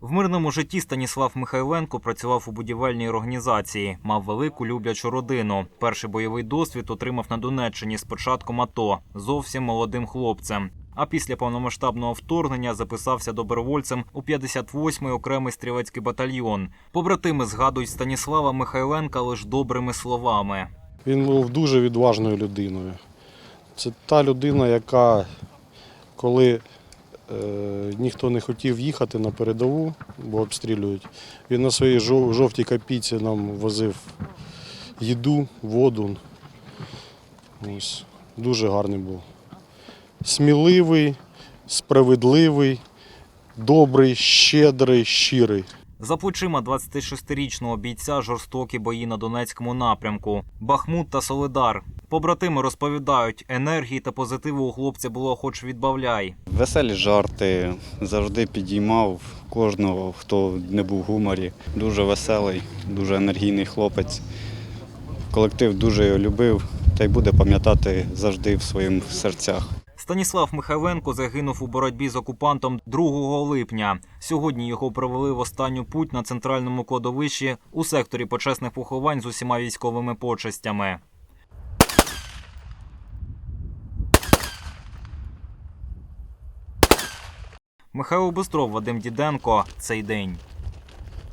В мирному житті Станіслав Михайленко працював у будівельній організації, мав велику люблячу родину. Перший бойовий досвід отримав на Донеччині з початком АТО, зовсім молодим хлопцем. А після повномасштабного вторгнення записався добровольцем у 58-й окремий стрілецький батальйон. Побратими згадують Станіслава Михайленка лише добрими словами. Він був дуже відважною людиною. Це та людина, яка, коли ніхто не хотів їхати на передову, бо обстрілюють, він на своїй жовтій копійці нам возив їду, воду. Ось. Дуже гарний був. Сміливий, справедливий, добрий, щедрий, щирий. За плечима 26-річного бійця жорстокі бої на Донецькому напрямку, Бахмут та Солидар. Побратими розповідають, енергії та позитиву у хлопця було хоч відбавляй. Веселі жарти, завжди підіймав кожного, хто не був в гуморі. Дуже веселий, дуже енергійний хлопець. Колектив дуже його любив та й буде пам'ятати завжди в своїх серцях. Станіслав Михайленко загинув у боротьбі з окупантом 2 липня. Сьогодні його провели в останню путь на центральному кладовищі у секторі почесних поховань з усіма військовими почестями. Михайло Бистров, Вадим Діденко. Цей день.